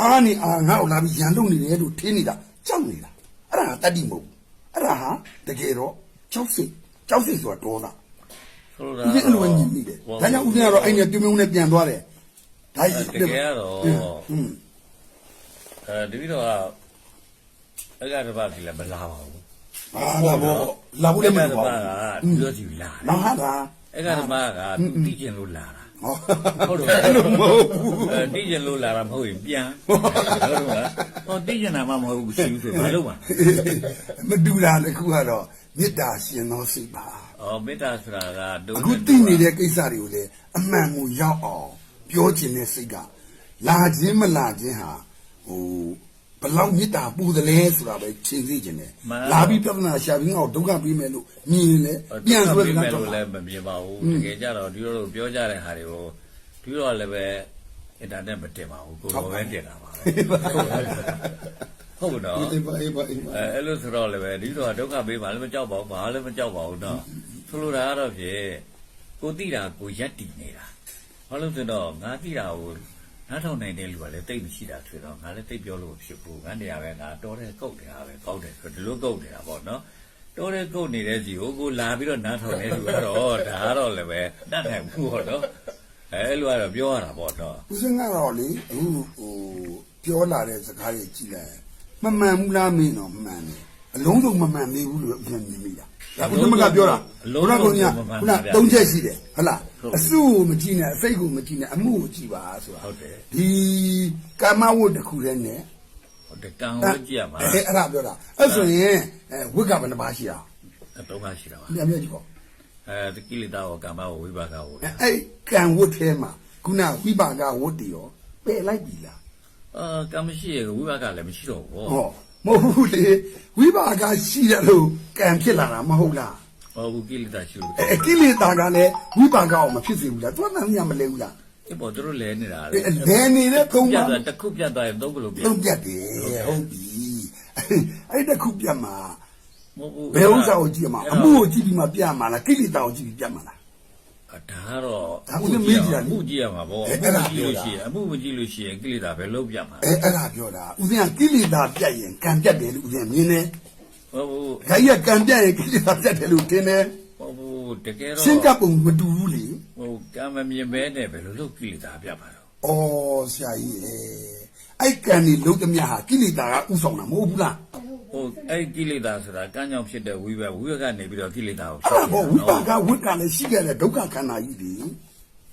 အားနေအားငါ့ကိုလာပြီးရန်လုပ်နေတယ်လို့ထင်းနေတာကြောက်နေတာအဲ့ဒါကတတ္တိမဟုတ်ဘူးအဲ့ဒါဟာတကယ်တော့ကြောက်စိတ် ကြောက်စိတ်ဆိုတာဒေါသဆိုလိုတာဦးစင်းအဲ့လိုပဲမြင်မိတယ်ဒါကြောင့်ဦးစင်းကတော့အဲ့နဲ့ပြုံပြုံနဲ့ပြန်သွားတယ်ဒါတကယ်ကတော့อืมအဲဒီပြီးတော့အဲ့ကတပတ်ကြီးလည်းမလာပါဘူးအာလာဘောလာဘူးလည်းမအဲ့ဟုတ်ကတပါပတ်ဘူးကပြောကြည့်လာလာဟာတာအဲ့ကတပတ်ကသူတိကျင်လို့လာတာဟောဟုတ်တယ်အဲ့လိုမဟုတ်ဘူးအဲတိကျင်လို့လာတာမဟုတ်ရင်ပြန်ဟုတ်တယ်မလားဟောတိကျင်တာမှမဟုတ်ဘူးရှိဘူးဆိုဘာလို့မှာမတူတာလည်းခုကတော့ မေတ္တာရှင်သောစိတ်ပါအော်မေတ္တာဆိုတာကဒုက္ခအခုသိနေတဲ့ကိစ္စတွေကိုလည်းအမှန်ကိုရောက်အောင်ပြောခြင်းနဲ့စိတ်ကလာခြင်းမလာခြင်းဟာဟိုဘယ်လောက်မေတ္တာပူတယ်လဲဆိုတာပဲချိန်သိခြင်းနဲ့လာပြီးပြဿနာရှာပြီးငါ့ကိုဒုက္ခပေးမယ်လို့မြင်ရင်လည်းပြန်ဆွဲပြစကားမယ်တော့လို့လည်းမမြင်ပါဘူးတကယ်ကြတော့ဒီလိုလိုပြောကြတဲ့ဟာတွေကိုဒီလိုလည်းပဲအင်တာနက်မတင်ပါဘူးကိုယ်တော်ပဲတင်တာပါပဲ ဟုတ်တော့အေးပါအေးပါအေးပါအဲအဲ့လိုဆိုတော့လည်းပဲဒီလိုကဒုက္ခပေးပါလည်းမကြောက်ပါဘူးဘာလည်းမကြောက်ပါဘူးတော့ဆိုလိုတာကတော့ဖြင့်ကိုတိတာကိုရက်တည်နေတာဘာလို့ဆိုတော့ငါတိတာကိုနားထောင်နိုင်တဲ့လူကလည်းတိတ်မရှိတာဆိုတော့ငါလည်းတိတ်ပြောလို့ဖြစ်ဘူးငါနေရာပဲငါတော်တဲ့ကုတ်နေတာပဲကောက်တယ်ဆိုဒီလိုကုတ်နေတာပေါ့နော်တော်တဲ့ကုတ်နေတဲ့စီကိုကိုလာပြီးတော့နားထောင်နေလူကတော့ဒါကတော့လည်းပဲတတ်နိုင်ဘူးပေါ့နော်အဲလိုကတော့ပြောရတာပေါ့နော်ဦးစင်းကတော့လေအခုဟိုပြောလာတဲ့စကားတွေကြည့်လိုက် မမှန်ဘူးလားမင်းတော့မှန်တယ်အလုံးစုံမမှန်သေးဘူးလို့ပြန်မြင်မိတာဒါဦးစင်းမကပြောတာခုနကကောင်ကြီးကခုနသုံးချက်ရှိတယ်ဟုတ်လားအစုကိုမကြည့်နဲ့အစိတ်ကိုမကြည့်နဲ့အမှုကိုကြည့်ပါဆိုတာဟုတ်တယ်ဒီကာမဝတ်တစ်ခုတည်းနဲ့ဟုတ်တယ်ကံဝတ်ကြည့်ရမှာအဲအဲ့ဒါပြောတာအဲ့ဆိုရင်အဲဝိကဘယ်နှပါရှိတာအတော့မှရှိတာပါပြန်ပြန်ကြည့်ပေါ့အဲကိလေသာကိုကမ္မကိုဝိပါကကိုအဲအဲ့ကံဝတ်ထဲမှာခုနဝိပါကဝတ်တီရောပယ်လိုက်ပြီလား အာကံမရှိရဝိပါကလည်းမရှိတော့ဘူးဟောမဟုတ်ဘူးလေဝိပါကရှိတယ်လို့ကံဖြစ်လာတာမဟုတ်လားဟောဘူးကိလေသာရှိလို့အဲကိလေသာကလည်းဝိပါကအောင်မဖြစ်စေဘူးလားသူကတမ်းရမလဲဘူးလားဒီပေါ်သူတို့လဲနေတာလေအဲလဲနေတဲ့ကုန်းပြမှာတ်သွားတစ်ခုပြတ်သွားရင်သုံးကလို့ပြတ်လုံးပြတ်တယ်ဟုတ်ပြီအဲ့တခုပြတ်မှာမဟုတ်ဘူးဘယ်ဥစ္စာကိုကြည့်ရမှာအမှုကိုကြည့်ပြီးမှပြတ်မှာလားကိလေသာကိုကြည့်ပြီးပြတ်မှာလား ဒါကတော့ဒါဦးလည်းမေးကြည့်တာလေအမှုကြည့်ရမှာပေါ့အဲအအဲ့ဒါမှုကြည့်လို့ပြောတာရှိရင်အမှုမကြည့်လို့ရှိရင်ကိလေသာပဲလုံးပြတ်မှာအဲအဲ့ဒါပြောတာဦးဇင်းကကိလေသာပြတ်ရင်ကံပြတ်တယ်လို့ဦးဇင်းမြင်တယ်ဟုတ်ဘူး။ဒါကြီးကကံပြတ်ရင်ကိလေသာပြတ်တယ်လို့ထင်တယ်ဟုတ်ဘူးတကယ်တော့။ရှင်းကပ်ပုံမတူဘူးလေဟိုကံမမြင်ပဲနဲ့ဘယ်လိုလုပ်ကိလေသာပြတ်မှာတော့။အော်ဆရာကြီးအဲအဲ့ကံဒီလုံးသမျှဟာကိလေသာကဥဆောင်တာမဟုတ်ဘူးလားဟို အဲ့ကိလေသာဆိုတာကံကြောင့်ဖြစ်တဲ့ဝိဘဝိဘကနေပြီးတော့ကိလေသာကို။အဲ့ဒါပေါ့ဝိပါနော်ကဝိကလည်းရှိခဲ့တဲ့ဒုက္ခခန္ဓာကြီးဒီ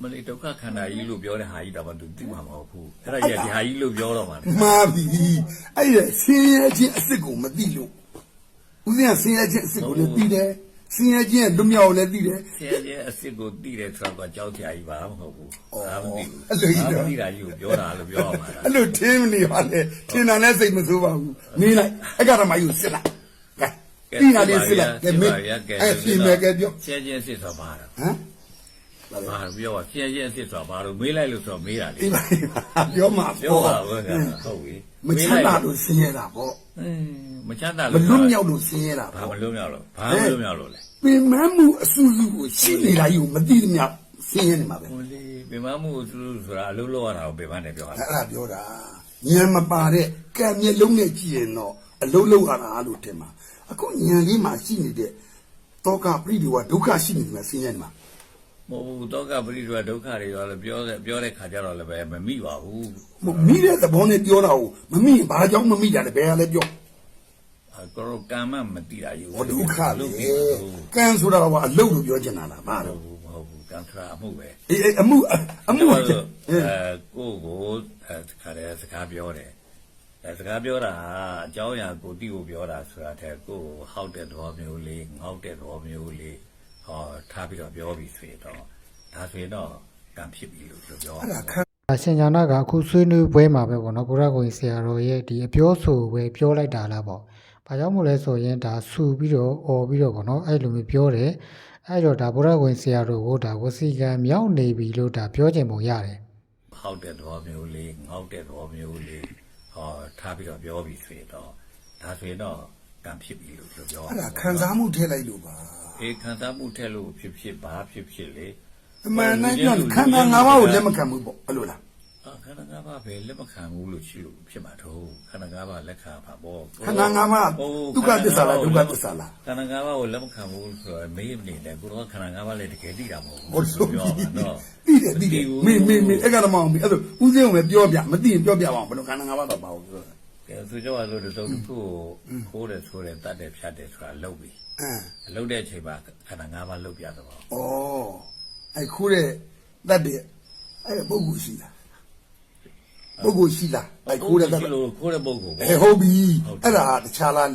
မလေးဒုက္ခခန္ဓာကြီးလို့ပြောတဲ့ဟာကြီးတော့မှသူသိမှာမဟုတ်ဘူးအဲ့ဒါကြီးကဒီဟာကြီးလို့ပြောတော့မှလေမှားပြီ။အဲ့ဒါဆင်းရဲခြင်းအစ်စ်ကိုမသိလို့ဦးဇင်းကဆင်းရဲခြင်းအစ်စ်ကိုလည်းသိတယ်။ ဆင်းရဲခြင်းလွတ်မြောက်လည်းသိတယ် ဆရာကြီးအစ်စ်ကိုတည်တယ်ဆိုတော့ကြောက်ကြကြီးပါမဟုတ်ဘူးအော်ဒါမသိဘူးအဲ့လိုကြီးတော့ ဒါမသိတာကြီးကိုပြောတာလို့ပြောရမှာ။လားအဲ့လိုထင်းနေပါလေ။ထင်းတာနဲ့စိတ်မဆိုးပါဘူး။နေလိုက်အဲ့ကရမယူစစ်လိုက်ကဲပြီးတာလေးစစ်လိုက်ကဲမင်းအဲ့ပြင်မယ်ကဲပြောဆရာကြီးအစ်စ်ဆိုပါတော့ဟမ်ဘာလို့ပြောဆရာကြီးအစ်စ်ဆိုဘာလို့မေးလိုက်လို့ဆိုတော့မေးတာလေဒီပါပြောမှာပြောပေါ့ပါဘူးကဟုတ်ပြီမချမ်းသာလို့ဆင်းရဲတာပေါ့အင်းမချမ်းသာမလို့လွတ်မြောက်လို့ဆင်းရဲတာဘာပေါ့ မလွတ်မြောက်လို့ဘာမလွတ်မြောက်လို့လဲ ပင်မမှုအဆူဆူကိုရှိနေတာယူမသိသမျှဆင်းရဲနေမှာပဲဟိုလေပြမမှုသူဆိုတာအလုပ်လုပ်ရတာကိုပြမနဲ့ပြောတာအဲ့ဒါပြောတာဉာဏ်မပါတဲ့ကံမျက်လုံးနဲ့ကြည့်ရင်တော့အလုံးလုံးရတာလို့ထင်မှာအခုဉာဏ်လေးမှာရှိနေတဲ့တောကပရိဒီဝဒုက္ခရှိနေတယ်ဆင်းရဲနေမှာမဟုတ်ဘူးတောကပရိဒဝဒုက္ခတွေရောလည်းပြောတဲ့ပြောတဲ့ခါကျတော့လည်းပဲမမိပါဘူးမမိတဲ့သဘောနဲ့ပြောတာကိုမမိရင်ဘာကြောင့်မမိတာလဲဘယ်ဟာလဲပြော အကောတော့ကံမမတိတာယူဟောဒုက္ခလေလို့ပြောဘူးကံဆိုတာကအလုံးလို့ပြောချင်တာလားဘာမလို့ဟုတ်ဘူးမဟုတ်ဘူးကံခရာအမှုပဲအေးအေးအမှုအမှုအဲကဲကိုကိုအဲခါတဲ့စကားပြောတယ်အဲစကားပြောတာအကြောင်းအရာကိုတိကိုပြောတာဆိုတာတဲ့ကိုဟောက်တဲ့သဘောမျိုးလေးငေါက်တဲ့သဘောမျိုးလေးဟောထားပြီးတော့ပြောပြီးဆိုရင်တော့ဒါဆိုရင်တော့ကံဖြစ်ပြီလို့ပြောအဲ့ဒါခံအရှင်ညာနာကအခုဆွေးနွေးပွဲမှာပဲပေါ့နော်ဘုရားကိုကြီးဆရာတော်ရဲ့ဒီအပြောဆိုပဲပြောလိုက်တာလားပေါ့။ ဘာကြောင့်မို့လဲဆိုရင်ဒါဆူပြီးတော့អော်ပြီးတော့ပေါ့နော်အဲ့လိုမျိုးပြောတယ်။အဲ့တော့ဒါဘုရားကိုကြီးဆရာတော်ကိုဒါဝစီကံမြောက်နေပြီလို့ဒါပြောချင်ပုံရတယ်။ဟောက်တဲ့သဘောမျိုးလေးငေါက်တဲ့သဘောမျိုးလေးဟောထားပြီးတော့ပြောပြီးဆိုရင်တော့ဒါဆိုရင်တော့ကံဖြစ်ပြီလို့ပြောအဲ့ဒါခံစားမှုထည့်လိုက်လို့ပါအေးခံစားမှုထက်လို့ဖြစ်ဖြစ်ဘာဖြစ်ဖြစ်လေအမှန်တိုင်းပြောရင်ခန္ဓာ၅ပါးကိုလက်မခံဘူးပေါ့အဲ့လိုလားအာ ခန္ဓာငါးပါးးပဲလက်မခံဘူးလို့ရှိလို့ဖြစ်မှာတော့ခန္ဓာ၅ပါးလက်ခံပါပေါ့ခန္ဓာ၅ပါးဒုက္ခသစ္စာလားဒုက္ခသစ္စာလားခန္ဓာ၅ပါးကိုလက်မခံဘူးဆိုတော့မေးမနေတယ်ကိုတော့ခန္ဓာ၅ပါးလည်းတကယ်သိတာမဟုတ်ဟုတ်ဆိုပြောပါတော့တိတယ်တိတယ်မင်းမင်းမင်းအဲ့ကတော့မအောင်ဘူးအဲ့ဒါဦးစင်းကိုပဲပြောပြမသိရင်ပြောပြပါအောင်ဘယ်လိုခန္ဓာ၅ပါးတော့ပါဘူးပြောတာကဲဆိုကြပါလို့တော့တစ်ခုကိုခိုးတယ်ဆိုတယ်တတ်တယ်ဖြတ်တယ်ဆိုတာလုပ်ပြီအင်းလှုပ်တဲ့အချိန်မှာခန္ဓာ၅ပါးလှုပ်ပြတော့ဩအဲ့ခိုးတဲ့တတ်တဲ့အဲ့ပုဂ္ဂိုလ်ရှိလား ပုဂ္ဂိုလ်ရှိလားအဲ့ခိုးတဲ့တတ်တဲ့လို့ခိုးတဲ့ပုဂ္ဂိုလ်အဲဟုတ်ပြီအဲ့ဒါတခြားလား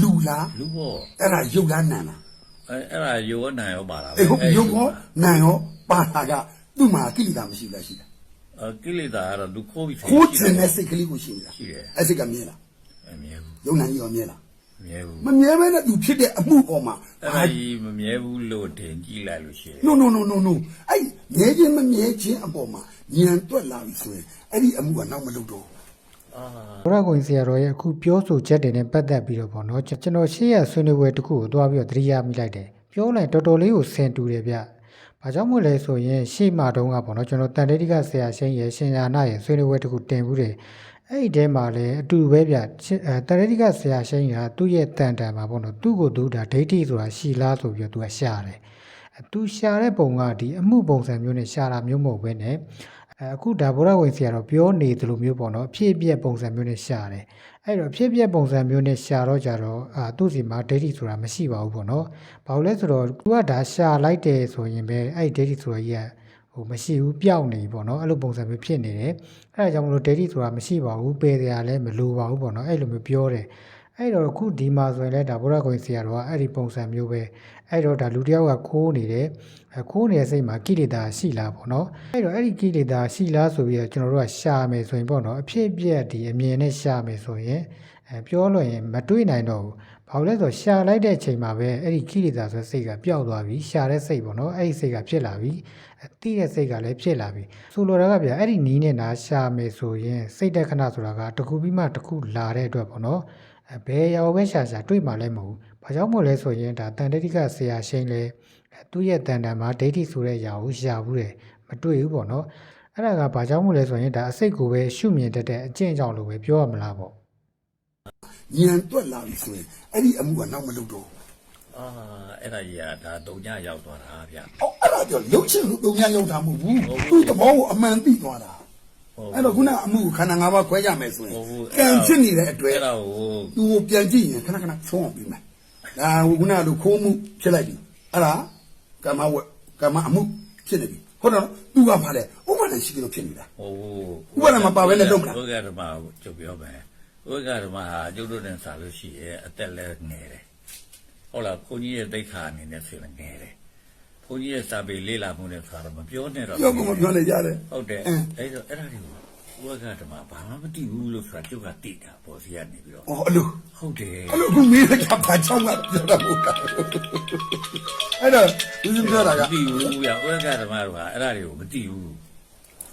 လူလားလူပေါ့အဲ့ဒါရုပ်လားနာမ်လားအဲအဲ့ဒါယောနာရောပါတာအေးဟုတ်ရုပ်ရောနာမ်ရောပါတာကသူ့မှာကိလေသာမရှိလားရှိလားအဲကိလေသာကတော့လူခိုးပြီးခိုးချင်တဲ့စိတ်ကလေးကိုရှိလားရှိတယ်အဲ့စိတ်ကမြဲလားအမြဲဘူးရုပ်နာမ်ကြီးရောမြဲလား မမြဲဘူးမမြဲဘဲနဲ့သူဖြစ်တဲ့အမှုပေါ်မှာအဲ့ဒါကြီးမမြဲဘူးလို့တင်ကြည့်လိုက်လို့ရှိရင် no no no no no အဲ့မြဲခြင်းမမြဲခြင်းအပေါ်မှာဉာဏ်တွက်လာပြီဆိုရင်အဲ့ဒီအမှုကနောက်မလုပ်တော့ဘူးအာဘုရားကိုဆရာတော်ရဲ့အခုပြောဆိုချက်တွေနဲ့ပတ်သက်ပြီးတော့ပေါ့နော်ကျွန်ကျွန်တော်ရှေ့ရဆွေးနွေးပွဲတစ်ခုကိုတွားပြီးတော့သတိရမိလိုက်တယ်ပြောလိုက်တော်တော်လေးကိုဆင်တူတယ်ဗျဘာကြောင့်မို့လဲဆိုရင်ရှေ့မှာတုန်းကပေါ့နော်ကျွန်တော်တန်တေတိကဆရာရှင်းရဲ့ရှင်ညာနာရဲ့ဆွေးနွေးပွဲတစ်ခုတင်ဘူးတယ် အဲ့ဒီတဲမှာလည်းအတူပဲဗျချင်းအဲတန်တေတိကဆရာရှင်းကသူ့ရဲ့တန်တန်မှာပေါ့နော်သူ့ကိုယ်သူဒါဒိဋ္ဌိဆိုတာရှီလားဆိုပြီးတော့သူကရှာတယ်အဲသူရှာတဲ့ပုံကဒီအမှုပုံစံမျိုးနဲ့ရှာတာမျိုးမဟုတ်ဘဲနဲ့အဲအခုဒါဗုဒ္ဓဝင်ဆရာတော့ပြောနေသလိုမျိုးပေါ့နော်အဖြစ်အပျက်ပုံစံမျိုးနဲ့ရှာတယ်အဲ့တော့အဖြစ်အပျက်ပုံစံမျိုးနဲ့ရှာတော့ကြတော့အာသူ့စီမှာဒိဋ္ဌိဆိုတာမရှိပါဘူးပေါ့နော်ဘာလို့လဲဆိုတော့သူကဒါရှာလိုက်တယ်ဆိုရင်ပဲအဲ့ဒီဒိဋ္ဌိဆိုတာကြီးက ဟိုမရှိဘူးပျောက်နေပြီပေါ့နော်အဲ့လိုပုံစံမျိုးဖြစ်နေတယ်အဲ့ဒါကြောင့်မလို့ဒိဋ္ဌိဆိုတာမရှိပါဘူးပယ်တရားလည်းမလိုပါဘူးပေါ့နော်အဲ့လိုမျိုးပြောတယ်အဲ့တော့အခုဒီမှာဆိုရင်လည်းဒါဗုဒ္ဓဂုံဆရာတော်ကအဲ့ဒီပုံစံမျိုးပဲအဲ့တော့ဒါလူတစ်ယောက်ကခိုးနေတယ်အခိုးနေတဲ့စိတ်မှာကိလေသာရှိလားပေါ့နော်အဲ့တော့အဲ့ဒီကိလေသာရှိလားဆိုပြီးတော့ကျွန်တော်တို့ကရှာမယ်ဆိုရင်ပေါ့နော်အဖြစ်အပျက်ဒီအမြင်နဲ့ရှာမယ်ဆိုရင်အဲပြောလို့ရင်မတွေးနိုင်တော့ဘူး ဘာလို့လဲဆိုတော့ရှာလိုက်တဲ့အချိန်မှာပဲအဲ့ဒီကိလေသာဆိုတဲ့စိတ်ကပျောက်သွားပြီရှာတဲ့စိတ်ပေါ့နော်အဲ့ဒီစိတ်ကဖြစ်လာပြီအတိတဲ့စိတ်ကလည်းဖြစ်လာပြီဆိုလိုတာကဗျာအဲ့ဒီနီးနဲ့နာရှာမယ်ဆိုရင်စိတ်တက်ခဏဆိုတာကတစ်ခုပြီးမှတစ်ခုလာတဲ့အတွက်ပေါ့နော်အဲဘယ်ရောက်ပဲရှာရှာတွေ့မှလည်းမဟုတ်ဘူး။ဘာကြောင့်မို့လဲဆိုရင်ဒါတန်တတိကဆရာရှိန်လဲအဲသူ့ရဲ့တန်တန်မှာဒိဋ္ဌိဆိုတဲ့ຢာကိုရှာဘူးတယ်မတွေ့ဘူးပေါ့နော်။အဲ့ဒါကဘာကြောင့်မို့လဲဆိုရင်ဒါအစိတ်ကိုပဲရှုမြင်တတ်တဲ့အကျင့်ကြောင့်လို့ပဲပြောရမလားပေါ့ ဉာဏ်တွက်လာပြီဆိုရင်အဲ့ဒီအမှုကနောက်မလုပ်တော့ဘူးအာအဲ့ဒါကြီးကဒါတုံညရောက်သွားတာဗျ။အော်အဲ့ဒါကြောင့်လှုပ်ချင်လို့တုံညာရောက်တာမဟုတ်ဘူး။သူ့သဘောကိုအမှန်သိသွားတာ။အဲ့တော့ခုနကအမှုကိုခန္ဓာ၅ပါးခွဲကြမယ်ဆိုရင်ကံဖြစ်နေတဲ့အတွက်အဲ့ဒါကိုသူကိုပြန်ကြည့်ရင်ခဏခဏဆုံးအောင်ပြီးမယ်။ဒါဟိုခုနကလိုခိုးမှုဖြစ်လိုက်ပြီ။အဲ့ဒါကမ္မဝကမ္မအမှုဖြစ်နေပြီ။ဟုတ်တော့သူကဘာလဲဥပမာနဲ့ရှိကြလို့ဖြစ်နေတာဟိုဥပဒေမှာပါပဲနဲ့လုပ်မလားဥပဒေမှာကျုပ်ပြောမယ် ဥပဒေမှာကျုပ်တို့နဲ့စာလို့ရှိရဲ့အသက်လည်းငယ်တယ်ဟုတ်လားဘုန်းကြီးရဲ့တိတ်ခါအနေနဲ့ဆိုရင်ငယ်တယ်ဘုန်းကြီးရဲ့စာပေလေးလာမှုနဲ့ဆိုတော့မပြောနဲ့တော့။ပြောကမပြောနေကြတယ်ဟုတ်တယ်အင်းအဲ့တော့အဲ့ဒါတွေကိုဥပဒေမှာဘာမှမသိဘူးလို့ဆိုတာကျုပ်ကသိတာပေါ်စီကနေပြီးတော့။အော်အဲ့လိုဟုတ်တယ်အဲ့လိုအခုမင်းကဘာချောင်းကပြောတာဟုတ်တာ။အဲ့တော့သူပြောတာကမသိဘူးဗျဥပဒေဓမ္မတို့ကအဲ့ဒါတွေကိုမသိဘူး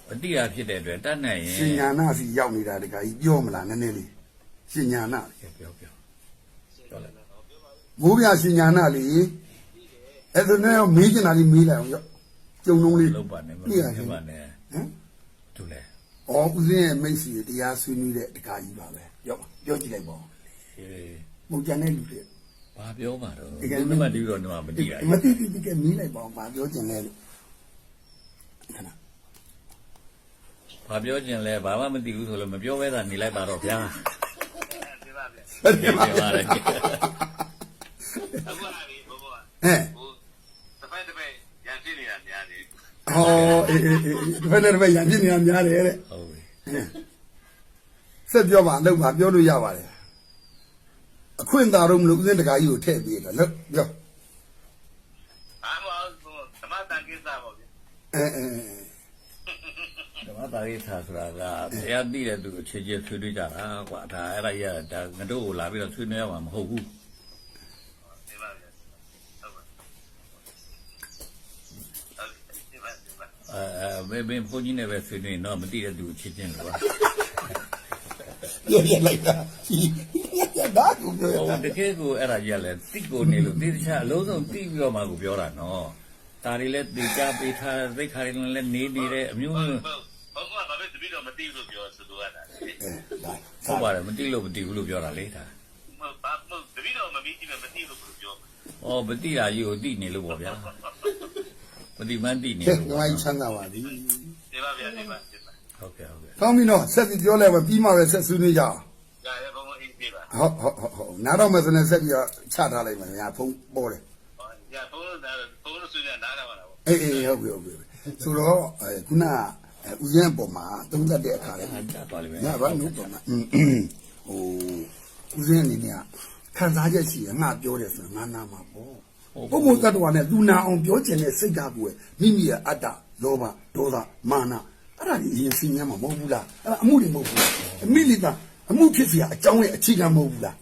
မသိတာဖြစ်တဲ့အတွက်တတ်နိုင်ရင်ရှင်ညာနာစီရောက်နေတာတခါကြီးပြောမလားနည်းနည်းလေး ရှင်ညာနာပြောပြောပြောပြောလိုက်မိုးပြရှင်ညာနာလေးအဲ့ဒါနဲ့မေးချင်တာလေးမေးလိုက်အောင်ရောကျုံလုံးလေးလုံးပါနဲ့မပြရလုံးရှင်ပါနဲ့ဟမ်သူလဲ။အော်ဦးစင်းရဲ့မိတ်ဆွေတရားဆွေးနွေးတဲ့တခါကြီးပါပဲ။ရောပြောကြည့်လိုက်ပါဦးဟေး။မုံကြတဲ့လူတွေဘာပြောမှာတော့ဒီကဒီမှာဒီတော့တော့မသိတာမသိသိသိကမေးလိုက်ပါဦး။ဘာပြောချင်လဲလို့ခဏဘာပြောကျင်လဲဘာမှမသိဘူးဆိုလို့မပြောဘဲသာနေလိုက်ပါတော့ဗျာ ဟုတ်ဒီတယ်ပါပါလေအခုလာပြီဘောဘောဟဲ့ဟိုတစ်ဖက်တစ်ဖက်ရန်ဖြစ်နေတာများတယ်ဟောအေးအေးအေးဒီဘက်နဲ့ဒီဘက်ရံပြစ်နေတာများတယ်တဲ့ဟုတ်ပြီဆက်ပြောပါအလုပ်ပါပြောလို့ရပါတယ်အခွင့်သာတော့မလို့ဦးစင်းတခါကြီးကိုထည့်ပြီးတော့လို့ပြောအားမအောင်ဆိုဓမ္မတန်ကိစ္စပေါ့ဗျအဲအဲဓမ္မ တာရိသာဆိုတာကတရားသိတဲ့သူကိုခြေခြေဆွေးနွေးကြတာကွာဒါအဲ့ဒါကြီးကဒါငါတို့ကိုလာပြီးတော့ဆွေးနွေးရမှာမဟုတ်ဘူးဒီပါဗျဟုတ်ပါဟုတ်ဒီပါဒီပါအဲအဲဘယ်ဘယ်ဘုန်းကြီးနဲ့ပဲဆွေးနွေးတော့မသိတဲ့သူကိုခြေချင်းလို့ပါပြောရလိုက်တာရတာကိုပြောရဟိုတာတကယ်ကိုအဲ့ဒါကြီးကလည်းတိကိုနေလို့တိတခြားအလုံးစုံတိပြီးတော့မှကိုပြောတာနော်ဒါတွေလည်းတေချာပေးထားသိခါတွေလည်းနေနေတဲ့အမျိုးမျိုး သိဘူးလို့ပြောဆိုလိုရတာလေအဲဒါဟုတ်ပါတယ်မသိလို့မသိဘူးလို့ပြောတာလေဒါမဘာမတပည့်တော်မမီးကြည့်မသိလို့ပြော။အော်မသိတာကြီးကိုသိနေလို့ပေါ့ဗျာ။မသိမှန်းသိနေကဲလို့ငါ့ချမ်းသာပါသည်ဒီပါဗျာဒီပါဒီပါဟုတ်ကဲ့ဟုတ်ကဲ့ကောင်းပြီနော်ဆက်ပြီးပြောလိုက်ပါပြီးမှပဲဆက်ဆွေးနွေးကြအောင်ဒါလည်းဘုံဘုံအေးပြေးပါဟုတ်ဟုတ်ဟုတ်ဟုတ်နားတော့မယ်ဆိုရင်ဆက်ပြီးတော့ချထားလိုက်မယ်ညာဖုံးပေါ်တယ်ညာဘုံဒါဘုံလို့ဆိုရင်နားရမှာလားအေးအေးဟုတ်ပြီဟုတ်ပြီဆိုတော့အဲခုနက ဦးရင်ပေါ်မှာသုံးသက်တဲ့အခါလဲ ။အဲ့ဒါပါလိမ့်မယ် ညဘာနုပေါ်မှာဟိုဦးရင်အနေနဲ့ခံစားချက်ရှိရင်ငါပြောတယ်ဆိုရင်ငါနာမှာပေါ့ပုဂ္ဂိုလ်တ attva နဲ့သူနာအောင်ပြောချင်တဲ့စိတ်ဓာတ်ကိုမိမိရဲ့အတ္တလောဘဒေါသမာနအဲ့ဒါကြီးအရင်စဉ်းစားမှာမဟုတ်ဘူးလားအဲ့ဒါအမှုတွေမဟုတ်ဘူးလားအမိလိတာအမှုဖြစ်เสียအကြောင်းရဲ့အခြေခံမဟုတ်ဘူးလား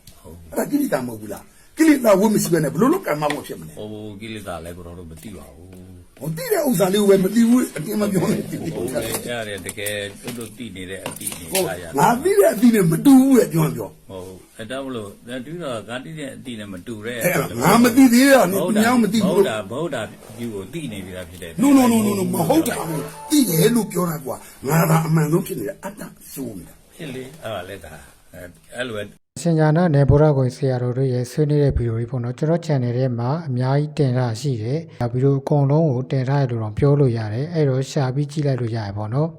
အဲ့ဒါကိလေသာမဟုတ်ဘူးလားကိလေသာဝိမရှိဘဲနဲ့ဘယ်လိုလုပ်ကံမဝတ်ဖြစ်မလဲ ။ဟိုကိလေသာလည်းဘယ်တော့မှမသိပါဘူး ဟိုတိတဲ့ဥစ္စာလေးကိုပဲမသိဘူးအတင်းမပြောနဲ့တိ။ဟုတ်လေကြားရတယ်တကယ်တို့တို့သိနေတဲ့အတိနေဟုတ်သားရငါသိတဲ့အတိနဲ့မတူဘူးလေပြောပြော။ဟုတ်အဲ့ဒါမလို့ဒါတူတော့ဂါတိတဲ့အတိနဲ့မတူတဲ့အဲ့ဒါငါမသိသေးတာနဲ့ဘုသူများမသိဗုဘူးဒ္ဓဗုဒ္ဓယူကိုသိနေပြီလားဖြစ်တယ် no no no no no မဟုတ်တာဘူးသိတယ်လို့ပြောတာကွာငါသာအမှန်ဆုံးဖြစ်နေတယ်အတ္တဆိုးနေတာဖြစ်လေအဲ့ဒါလည်းဒါအဲ့အဲ့လိုပဲအ ရှင်ညာနာနယ်ဘောရကိုဆရာတော်တို့ရဲ့ဆွေးနွေးတဲ့ဗီဒီယိုလေးပေါ့နော်ကျွန်တော် channel ထဲမှာအများကြီးတင်ထားရှိတယ်ဒါဗီဒီယိုအကုန်လုံးကိုတင်ထားရလို့တော့ပြောလို့ရတယ်အဲ့တော့ရှာပြီးကြည့်လိုက်လို့ရတယ်ပေါ့နော်